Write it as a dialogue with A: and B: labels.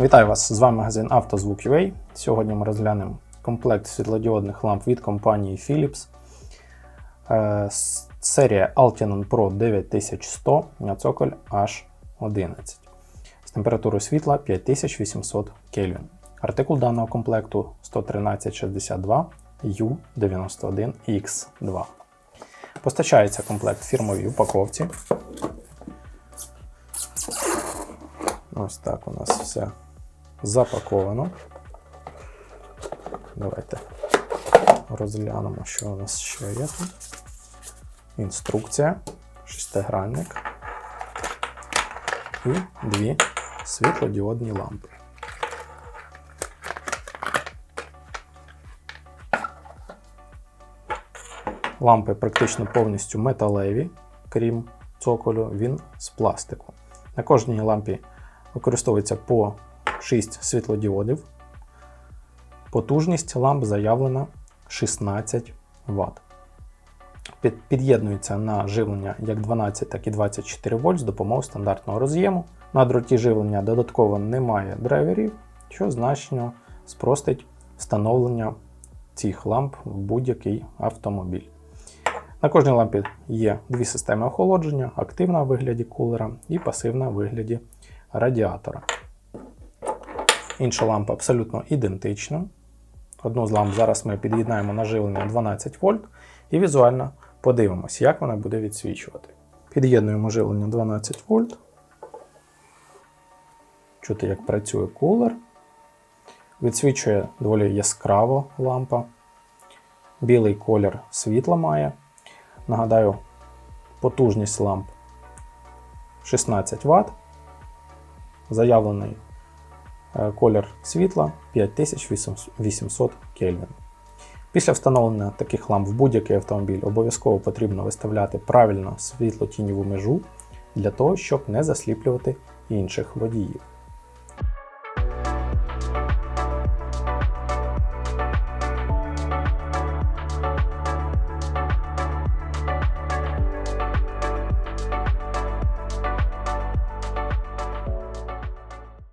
A: Вітаю вас! З вами магазин «Автозвук.UA». Сьогодні ми розглянемо комплект світлодіодних ламп від компанії Philips. Е, Серія Altinon Pro 9100 на цоколь H11 з температурою світла 5800 Кельвін. Артикул даного комплекту 11362 U91X2. Постачається комплект фірмовій упаковці. Ось так у нас все запаковано. Давайте розглянемо, що у нас ще є тут. Інструкція, шестигранник і дві світлодіодні лампи. Лампи практично повністю металеві, крім цоколю, він з пластику. На кожній лампі використовується по 6 світлодіодів. Потужність ламп заявлена 16 Вт. Під'єднується на живлення як 12, так і 24 вольт з допомогою стандартного роз'єму. На дроті живлення додатково немає драйверів, що значно спростить встановлення цих ламп в будь-який автомобіль. На кожній лампі є дві системи охолодження: активна в вигляді кулера і пасивна в вигляді радіатора. Інша лампа абсолютно ідентична. Одну з ламп зараз ми під'єднаємо на живлення 12 вольт і візуально подивимось, як вона буде відсвічувати. Під'єднуємо живлення 12 вольт. Чути, як працює кулер. Відсвічує доволі яскраво лампа. Білий колір світла має. Нагадаю, потужність ламп 16 Вт. Заявлений колір світла 5800 Кельвін. Після встановлення таких ламп в будь-який автомобіль обов'язково потрібно виставляти правильно світло-тіньову межу для того, щоб не засліплювати інших водіїв.